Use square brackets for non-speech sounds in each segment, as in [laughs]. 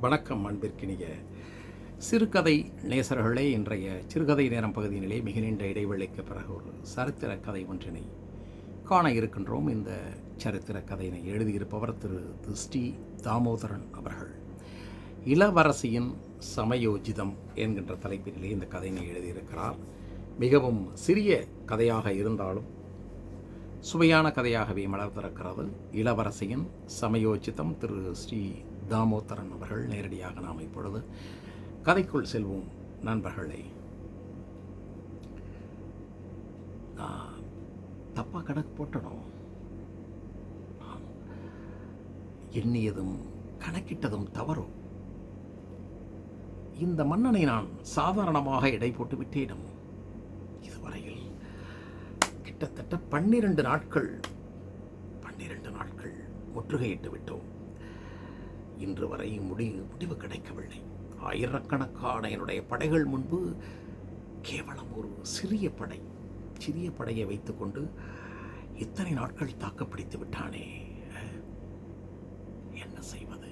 வணக்கம் அன்பிற்கினிய சிறுகதை நேசர்களே இன்றைய சிறுகதை நேரம் பகுதியினிலே மிக நீண்ட இடைவேளைக்கு பிறகு ஒரு சரித்திர கதை ஒன்றினை காண இருக்கின்றோம். இந்த சரித்திர கதையினை எழுதியிருப்பவர் திரு திருஷ்டி ஸ்ரீ தாமோதரன் அவர்கள். இளவரசியின் சமயோஜிதம் என்கின்ற தலைப்பினிலே இந்த கதையினை எழுதியிருக்கிறார். மிகவும் சிறிய கதையாக இருந்தாலும் சுவையான கதையாகவே மலர்ந்திருக்கிறது. இளவரசியின் சமயோச்சிதம் திரு ஸ்ரீ தாமோதரன் அவர்கள் நேரடியாக நாம் இப்பொழுது கதைக்குள் செல்வோம் நண்பர்களே. நான் தப்பாக கணக்கு போட்டனும் எண்ணியதும் கணக்கிட்டதும் தவறும் இந்த மன்னனை நான் சாதாரணமாக எடை போட்டு விட்டேனும். இதுவரையில் கிட்டத்தட்ட பன்னிரண்டு நாட்கள் பன்னிரண்டு நாட்கள் முற்றுகையிட்டு விட்டோம். இன்று வரை முடிவு முடிவு கிடைக்கவில்லை. ஆயிரக்கணக்கான என்னுடைய படைகள் முன்பு கேவலம் ஒரு சிறிய படை சிறிய படையை வைத்துக்கொண்டு இத்தனை நாட்கள் தாக்கப்பிடித்து விட்டானே. என்ன செய்வது?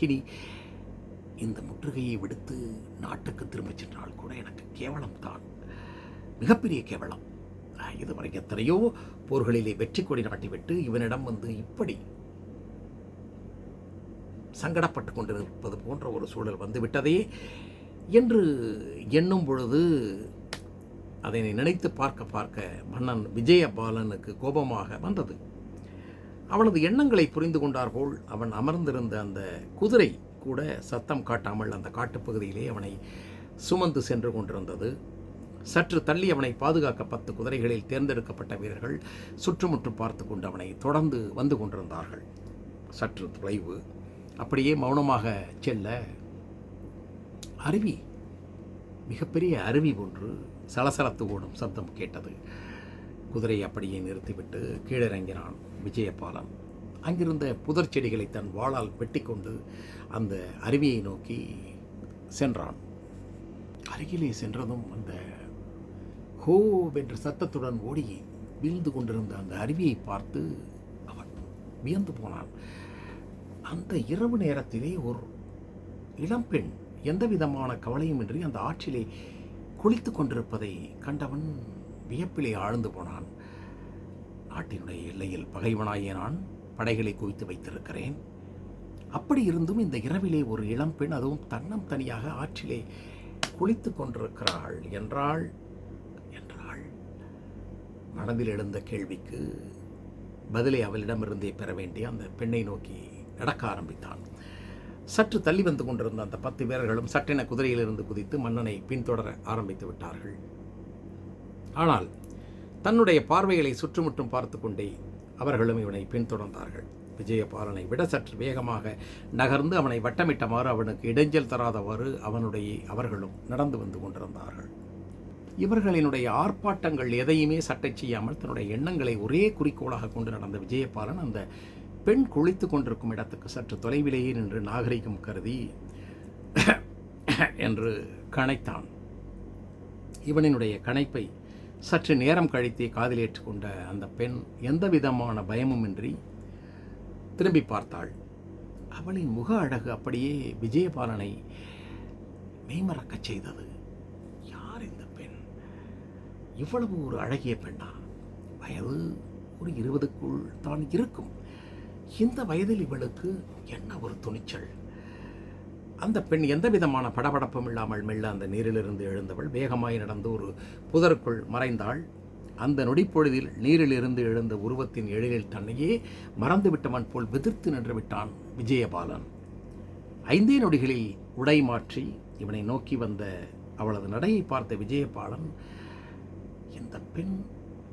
இனி இந்த முற்றுகையை விடுத்து நாட்டுக்கு திரும்பிச் சென்றால் கூட எனக்கு கேவலம் தான். மிகப்பெரிய கேவலம். இதுவரை எத்தனையோ போர்களிலே வெற்றி கொடி நாட்டிவிட்டு இவனிடம் வந்து இப்படி சங்கடப்பட்டு கொண்டிருப்பது போன்ற ஒரு சூழல் வந்துவிட்டதே என்று எண்ணும் பொழுது அதை நினைத்து பார்க்க பார்க்க மன்னன் விஜயபாலனுக்கு கோபமாக வந்தது. அவனது எண்ணங்களை புரிந்து கொண்டார் போல் அவன் அமர்ந்திருந்த அந்த குதிரை கூட சத்தம் காட்டாமல் அந்த காட்டுப்பகுதியிலே அவனை சுமந்து சென்று கொண்டிருந்தது. சற்று தள்ளி அவனை பாதுகாக்க பத்து குதிரைகளில் தேர்ந்தெடுக்கப்பட்ட வீரர்கள் சுற்றுமுற்றும் பார்த்து கொண்டு அவனை தொடர்ந்து வந்து கொண்டிருந்தார்கள். சற்று தொலைவு அப்படியே மௌனமாக செல்ல அருவி மிகப்பெரிய அருவி ஒன்று சலசலத்து ஓடும் சப்தம் கேட்டது. குதிரை அப்படியே நிறுத்திவிட்டு கீழிறங்கினான் விஜயபாலன். அங்கிருந்த புதர் செடிகளை தன் வாளால் வெட்டிக்கொண்டு அந்த அருவியை நோக்கி சென்றான். அருகிலே சென்றதும் அந்த ஹோ என்ற சத்தத்துடன் ஓடி வீழ்ந்து கொண்டிருந்த அந்த அருவியை பார்த்து அவன் வியந்து போனான். அந்த இரவு நேரத்திலே ஒரு இளம்பெண் எந்த விதமான கவலையுமின்றி அந்த ஆற்றிலே குளித்து கொண்டிருப்பதை கண்டவன் வியப்பிலே ஆழ்ந்து போனான். நாட்டினுடைய எல்லையில் பகைவனாகிய நான் படைகளை குவித்து வைத்திருக்கிறேன். அப்படி இருந்தும் இந்த இரவிலே ஒரு இளம்பெண் அதுவும் தன்னம் தனியாக ஆற்றிலே குளித்து கொண்டிருக்கிறாள் என்றாள். என்றாள்? மனதில் எழுந்த கேள்விக்கு பதிலை அவளிடமிருந்தே பெற வேண்டிய அந்த பெண்ணை நோக்கி நடக்க ஆரம்பித்தான். சற்று தள்ளி வந்து கொண்டிருந்த அந்த பத்து வீரர்களும் சட்டென குதிரையிலிருந்து குதித்து மன்னனை பின்தொடர ஆரம்பித்து விட்டார்கள். ஆனால் தன்னுடைய பார்வைகளை சுற்றுமுற்றும் பார்த்து கொண்டே அவர்களும் இவனை பின்தொடர்ந்தார்கள். விஜயபாலனை விட சற்று வேகமாக நகர்ந்து அவனை வட்டமிட்டமாறு அவனுக்கு இடைஞ்சல் தராதவாறு அவனுடைய அவர்களும் நடந்து வந்து கொண்டிருந்தார்கள். இவர்களினுடைய ஆர்ப்பாட்டங்கள் எதையுமே சட்டை செய்யாமல் தன்னுடைய எண்ணங்களை ஒரே குறிக்கோளாக கொண்டு நடந்த விஜயபாலன் அந்த பெண் குளித்து கொண்டிருக்கும் இடத்துக்கு சற்று தொலைவிலேயே நின்று நாகரிகம் கருதி [coughs] என்று கணைத்தான். இவனினுடைய கணைப்பை சற்று நேரம் கழித்தே காதிலேற்றுக் கொண்ட அந்த பெண் எந்த விதமான பயமுமின்றி திரும்பி பார்த்தாள். அவளின் முக அழகு அப்படியே விஜயபாலனை மெய்மறக்கச் செய்தது. யார் இந்த பெண்? இவ்வளவு ஒரு அழகிய பெண்ணா? வயது ஒரு இருபதுக்குள் தான் இருக்கும். இந்த வயதில் இவளுக்கு என்ன ஒரு துணிச்சல்? அந்த பெண் எந்த விதமான படபடப்பும் இல்லாமல் மெல்ல அந்த நீரிலிருந்து எழுந்தவள். வேகமாய் நடந்து ஒரு புதருக்குள் மறைந்தாள். அந்த நொடிப்பொழுதில் நீரிலிருந்து எழுந்த உருவத்தின் எழிலில் தன்னையே மறந்துவிட்டவன் போல் வெதிர்த்து நின்று விட்டான் விஜயபாலன். ஐந்தே நொடிகளில் உடை மாற்றி இவனை நோக்கி வந்த அவளது நடையை பார்த்த விஜயபாலன் இந்த பெண்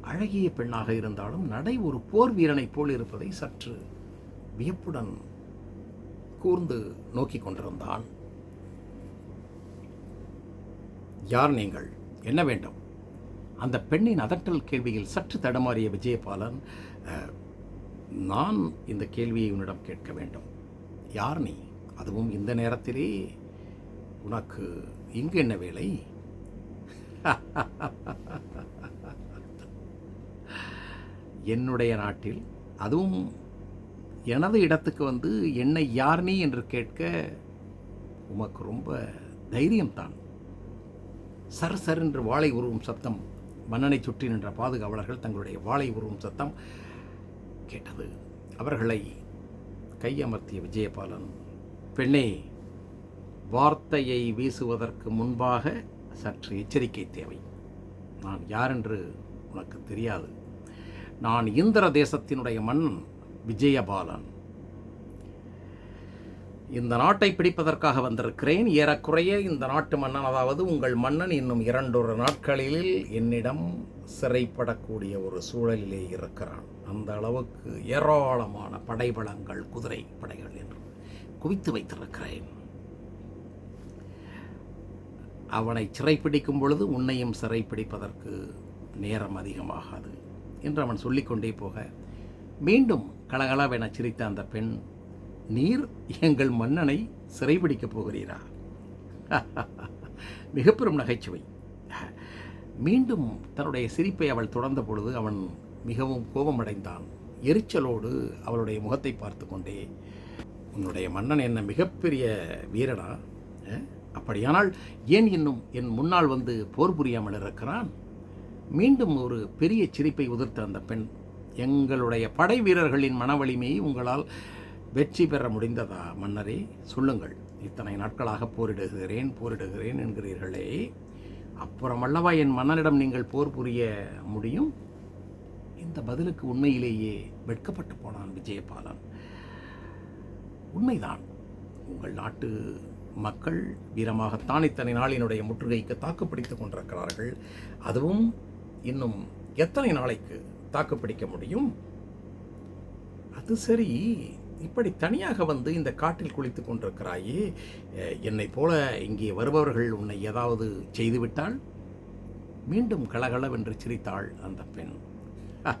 அழகிய பெண்ணாக இருந்தாலும் நடை ஒரு போர் வீரனைப் போல் இருப்பதை சற்று வியப்புடன் கூர்ந்து நோக்கி கொண்டிருந்தான். யார் நீங்கள்? என்ன வேண்டும்? அந்த பெண்ணின் அதட்டல் கேள்வியில் சற்று தடமாறிய விஜயபாலன் நான் இந்த கேள்வியை உன்னிடம் கேட்க வேண்டும். யார் நீ? அதுவும் இந்த நேரத்திலே. உனக்கு இங்கு என்ன வேலை? [laughs] என்னுடைய நாட்டில் அதுவும் எனது இடத்துக்கு வந்து என்னை யார் நீ என்று கேட்க உமக்கு ரொம்ப தைரியம்தான். சர் சர் என்று வாளை உருவும் சத்தம் மன்னனை சுற்றி நின்ற பாதுகாவலர்கள் தங்களுடைய வாளை உருவும் சத்தம் கேட்டது. அவர்களை கையமர்த்திய விஜயபாலன் பெண்ணே வார்த்தையை வீசுவதற்கு முன்பாக சற்று எச்சரிக்கை தேவை. நான் யார் என்று உனக்கு தெரியாது. நான் இந்திர தேசத்தினுடைய மன்னன். விஜயபாலன். இந்த நாட்டை பிடிப்பதற்காக வந்திருக்கிறேன். ஏறக்குறைய இந்த நாட்டு மன்னன் அதாவது உங்கள் மன்னன் இன்னும் இரண்டொரு நாட்களில் என்னிடம் சிறைப்படக்கூடிய ஒரு சூழலிலே இருக்கிறான். அந்த அளவுக்கு ஏராளமான படைபலங்கள் குதிரை படைகள் என்று குவித்து வைத்திருக்கிறேன். அவனை சிறைப்பிடிக்கும் பொழுது உன்னையும் சிறைப்பிடிப்பதற்கு நேரம் அதிகமாகாது என்று அவன் சொல்லிக்கொண்டே போக மீண்டும் கலகலவென சிரித்த அந்த பெண் நீர் எங்கள் மன்னனை சிறைபிடிக்கப் போகிறீரா? [laughs] மிகப்பெரும் நகைச்சுவை. மீண்டும் தன்னுடைய சிரிப்பை அவள் தொடர்ந்த பொழுது அவன் மிகவும் கோபமடைந்தான். எரிச்சலோடு அவளுடைய முகத்தை பார்த்து கொண்டே உன்னுடைய மன்னன் என்ன மிகப்பெரிய வீரனா? அப்படியானால் ஏன் இன்னும் என் முன்னால் வந்து போர் புரியாமல் இருக்கிறான்? மீண்டும் ஒரு பெரிய சிரிப்பை உதிர்த்த அந்த பெண் எங்களுடைய படை வீரர்களின் மனவலிமையை உங்களால் வெற்றி பெற முடிந்ததா? மன்னரே சொல்லுங்கள். இத்தனை நாட்களாக போரிடுகிறேன் போரிடுகிறேன் என்கிறீர்களே. அப்புறம் அல்லவா என் மன்னனிடம் நீங்கள் போர் புரிய முடியும்? இந்த பதிலுக்கு உண்மையிலேயே வெட்கப்பட்டு போனான் விஜயபாலன். உண்மைதான். உங்கள் நாட்டு மக்கள் வீரமாகத்தான் இத்தனை நாளினுடைய முற்றுகைக்கு தாக்குப்பிடித்துக் கொண்டிருக்கிறார்கள். அதுவும் இன்னும் எத்தனை நாளைக்கு? தாக்குப்பிடிக்க முடியும்? அது சரி. இப்படி தனியாக வந்து இந்த காட்டில் குளித்துக் கொண்டிருக்கிறாயே என்னை என்னைப் போல இங்கே வருபவர்கள் உன்னை ஏதாவது செய்துவிட்டால்? மீண்டும் கலகலவென்று சிரித்தாள் அந்த பெண். [laughs]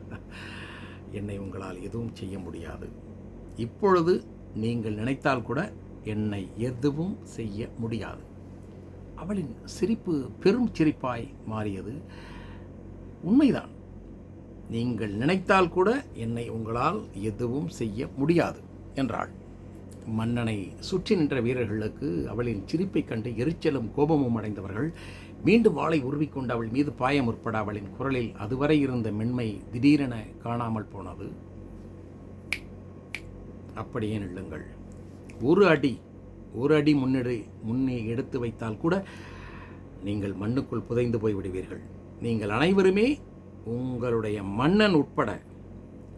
என்னை உங்களால் எதுவும் செய்ய முடியாது. இப்பொழுது நீங்கள் நினைத்தால் கூட என்னை எதுவும் செய்ய முடியாது. அவளின் சிரிப்பு பெரும் சிரிப்பாய் மாறியது. உண்மைதான். நீங்கள் நினைத்தால் கூட என்னை உங்களால் எதுவும் செய்ய முடியாது என்றாள். மன்னனை சுற்றி நின்ற வீரர்களுக்கு அவளின் சிரிப்பைக் கண்டு எரிச்சலும் கோபமும் அடைந்தவர்கள் மீண்டும் வாளை உருவிக்கொண்டு அவள் மீது பாய முற்பட அவளின் குரலில் அதுவரை இருந்த மென்மை திடீரென காணாமல் போனது. அப்படியே நில்லுங்கள். ஒரு அடி ஒரு அடி முன்னெடு முன்னே எடுத்து வைத்தால் கூட நீங்கள் மண்ணுக்குள் புதைந்து போய் விடுவீர்கள் நீங்கள் அனைவருமே உங்களுடைய மன்னன் உட்பட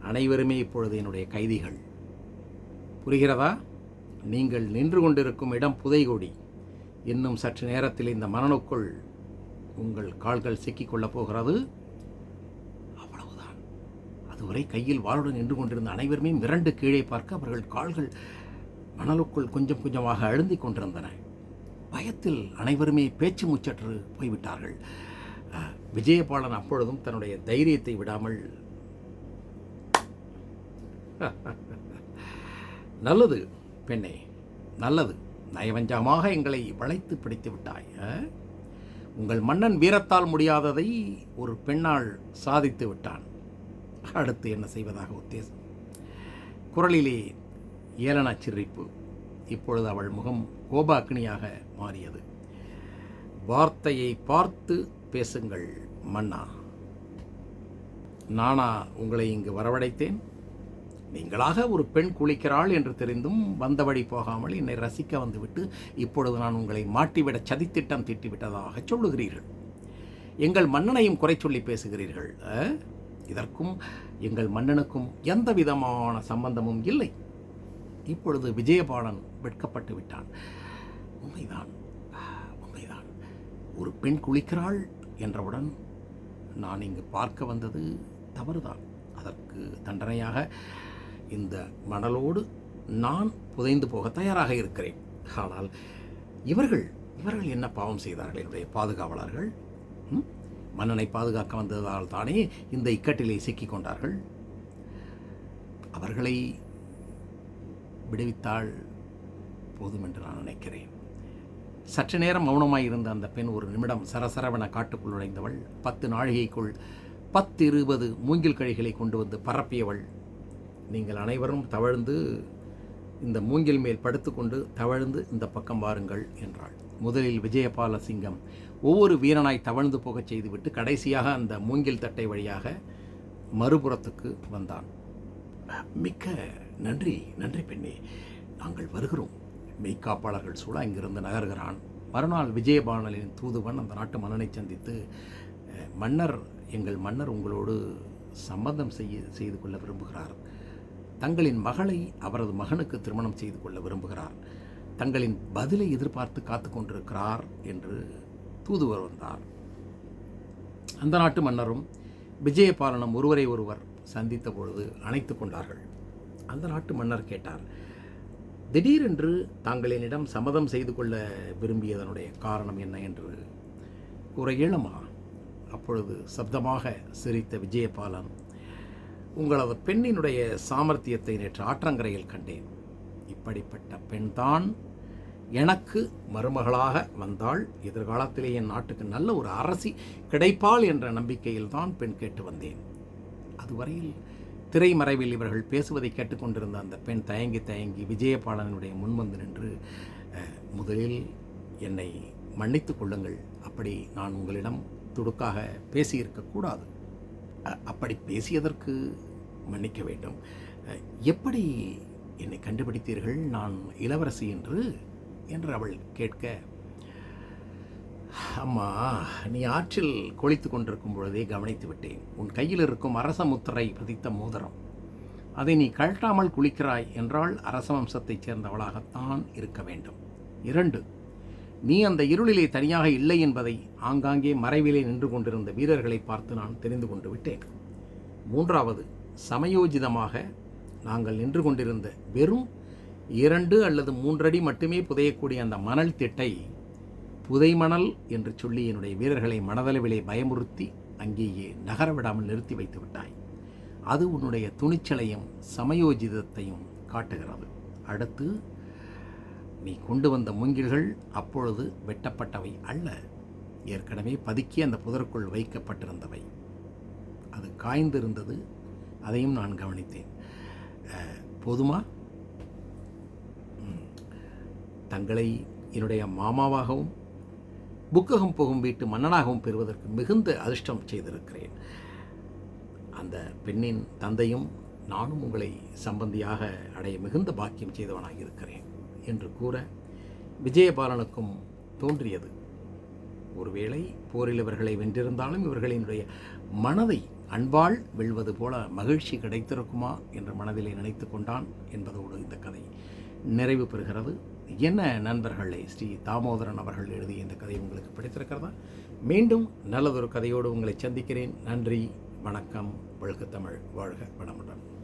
அனைவருமே இப்பொழுது என்னுடைய கைதிகள். புரிகிறதா? நீங்கள் நின்று கொண்டிருக்கும் இடம் புதைகொடி. இன்னும் சற்று நேரத்தில் இந்த மனனுக்குள் உங்கள் கால்கள் சிக்கிக்கொள்ளப் போகிறது. அவ்வளவுதான். அதுவரை கையில் வாளுடன் நின்று கொண்டிருந்த அனைவருமே மிரண்டு கீழே பார்க்க அவர்கள் கால்கள் மணலுக்குள் கொஞ்சம் கொஞ்சமாக அழுந்திக் கொண்டிருந்தன. பயத்தில் அனைவருமே பேச்சு முச்சற்று போய்விட்டார்கள். விஜயபாலன் அப்பொழுதும் தன்னுடைய தைரியத்தை விடாமல் நல்லது பெண்ணே நல்லது. நயவஞ்சகமாக எங்களை வளைத்து பிடித்து விட்டாய் உங்கள் மன்னன் வீரத்தால் முடியாததை ஒரு பெண்ணால் சாதித்து விட்டான். அடுத்து என்ன செய்வதாக உத்தேசம்? குரலிலே ஏளன சிரிப்பு. இப்பொழுது அவள் முகம் கோபாக்னியாக மாறியது. வார்த்தையை பார்த்து பேசுங்கள் மன்னா. நானா உங்களை இங்கு வரவழைத்தேன். நீங்களாக ஒரு பெண் குளிக்கிறாள் என்று தெரிந்தும் வந்தபடி போகாமல் என்னை ரசிக்க வந்துவிட்டு இப்பொழுது நான் உங்களை மாட்டிவிட சதித்திட்டம் தீட்டிவிட்டதாக சொல்லுகிறீர்கள். எங்கள் மன்னனையும் குறை சொல்லி பேசுகிறீர்கள் இதற்கும் எங்கள் மன்னனுக்கும் எந்த விதமான சம்பந்தமும் இல்லை. இப்பொழுது விஜயபாலன் வெட்கப்பட்டு விட்டான் உண்மைதான் உண்மைதான். ஒரு பெண் குளிக்கிறாள் என்றவுடன் நான் இங்கு பார்க்க வந்தது தவறுதான். அதற்கு தண்டனையாக இந்த மணலோடு நான் புதைந்து போக தயாராக இருக்கிறேன். ஆனால் இவர்கள் இவர்கள் என்ன பாவம் செய்தார்கள் என்னுடைய பாதுகாவலர்கள்? ம்? மன்னனை பாதுகாக்க வந்ததால் தானே இந்த இக்கட்டிலே சிக்கிக் கொண்டார்கள்? அவர்களை விடுவித்தால் போதும் என்று நான் நினைக்கிறேன். சற்று நேரம் மௌனமாய் இருந்த அந்த பெண் ஒரு நிமிடம் சரசரவென காட்டுக்குள் நுழைந்தவள். பத்து நாழிகைக்குள் பத்து இருபது மூங்கில் கழிகளை கொண்டு வந்து பரப்பியவள். நீங்கள் அனைவரும் தவழ்ந்து இந்த மூங்கில் மேல் படுத்துக்கொண்டு தவழ்ந்து இந்த பக்கம் வாருங்கள் என்றாள். முதலில் விஜயபால சிங்கம் ஒவ்வொரு வீரனாய் தவழ்ந்து போகச் செய்துவிட்டு கடைசியாக அந்த மூங்கில் தட்டை வழியாக மறுபுறத்துக்கு வந்தான். மிக்க நன்றி நன்றி பெண்ணே. நாங்கள் வருகிறோம். மெய்க்காப்பாளர்கள் சூழ அங்கிருந்து நகர்கிறான். மறுநாள் விஜயபானலின் தூதுவன் அந்த நாட்டு மன்னனை சந்தித்து மன்னர் எங்கள் மன்னர் உங்களோடு சம்பந்தம் செய்ய செய்து கொள்ள விரும்புகிறார். தங்களின் மகளை அவரது மகனுக்கு திருமணம் செய்து கொள்ள விரும்புகிறார். தங்களின் பதிலை எதிர்பார்த்து காத்து கொண்டிருக்கிறார் என்று தூதுவர் வந்தார். அந்த நாட்டு மன்னரும் விஜயபாலனும் ஒருவரை ஒருவர் சந்தித்த பொழுது அணைத்து கொண்டார்கள். அந்த நாட்டு மன்னர் கேட்டார் திடீரென்று தாங்கள் என்னிடம் சம்மதம் செய்து கொள்ள விரும்பியதனுடைய காரணம் என்ன என்று கூற இயலுமா அப்பொழுது சப்தமாக சிரித்த விஜயபாலன் உங்களது பெண்ணினுடைய சாமர்த்தியத்தை நேற்று ஆற்றங்கரையில் கண்டேன். இப்படிப்பட்ட பெண்தான் எனக்கு மருமகளாக வந்தாள். எதிர்காலத்திலே என் நாட்டுக்கு நல்ல ஒரு அரசி கிடைப்பாள் என்ற நம்பிக்கையில் தான் பெண் கேட்டு வந்தேன். அதுவரையில் திரைமறைவில் இவர்கள் பேசுவதை கேட்டுக்கொண்டிருந்த அந்த பெண் தயங்கி தயங்கி விஜயபாலனுடைய முன்வந்து நின்று முதலில் என்னை மன்னித்து கொள்ளுங்கள். அப்படி நான் உங்களிடம் துடுக்காக பேசியிருக்கக்கூடாது அப்படி பேசியதற்கு மன்னிக்க வேண்டும். எப்படி என்னை கண்டுபிடித்தீர்கள்? நான் இளவரசி என்று என்று அவள் கேட்க அம்மா நீ ஆற்றில் கொளித்து கொண்டிருக்கும் பொழுதே கவனித்து விட்டேன். உன் கையில் இருக்கும் அரச முத்திரை பதித்த மோதிரம். அதை நீ கழட்டாமல் குளிக்கிறாய் என்றால் அரச வம்சத்தைச் சேர்ந்தவளாகத்தான் இருக்க வேண்டும். இரண்டு நீ அந்த இருளிலே தனியாக இல்லை என்பதை ஆங்காங்கே மறைவிலே நின்று கொண்டிருந்த வீரர்களை பார்த்து நான் தெரிந்து கொண்டு விட்டேன். மூன்றாவது சமயோஜிதமாக நாங்கள் நின்று கொண்டிருந்த வெறும் இரண்டு அல்லது மூன்றடி மட்டுமே புதையக்கூடிய அந்த மணல் திட்டை புதைமணல் என்று சொல்லி என்னுடைய வீரர்களை மனதளவிலே பயமுறுத்தி அங்கேயே நகர விடாமல் நிறுத்தி வைத்து விட்டாய். அது உன்னுடைய துணிச்சலையும் சமயோஜிதத்தையும் காட்டுகிறது. அடுத்து நீ கொண்டு வந்த மூங்கில்கள் அப்பொழுது வெட்டப்பட்டவை அல்ல. ஏற்கனவே பதுக்கி அந்த புதருக்குள் வைக்கப்பட்டிருந்தவை. அது காய்ந்திருந்தது. அதையும் நான் கவனித்தேன். போதுமா? தங்களை என்னுடைய மாமாவாகவும் புக்ககம் போகும் வீட்டு மன்னனாகவும் பெறுவதற்கு மிகுந்த அதிர்ஷ்டம் செய்திருக்கிறேன். அந்த பெண்ணின் தந்தையும் நானும் உங்களை சம்பந்தியாக அடைய மிகுந்த பாக்கியம் செய்தவனாக இருக்கிறேன் என்று கூற விஜயபாலனுக்கும் தோன்றியது. ஒருவேளை போரில் இவர்களை வென்றிருந்தாலும் இவர்களினுடைய மனதை அன்பால் வெல்வது போல மகிழ்ச்சி கிடைத்திருக்குமா என்று மனதிலே நினைத்து கொண்டான் என்பதோடு இந்த கதை நிறைவு பெறுகிறது. என்ன நண்பர்களே ஸ்ரீ தாமோதரன் அவர்கள் எழுதிய இந்த கதை உங்களுக்கு பிடித்திருக்கிறதா? மீண்டும் நல்லதொரு கதையோடு உங்களை சந்திக்கிறேன். நன்றி வணக்கம் வழக்கு தமிழ். வாழ்க வளமுடன்.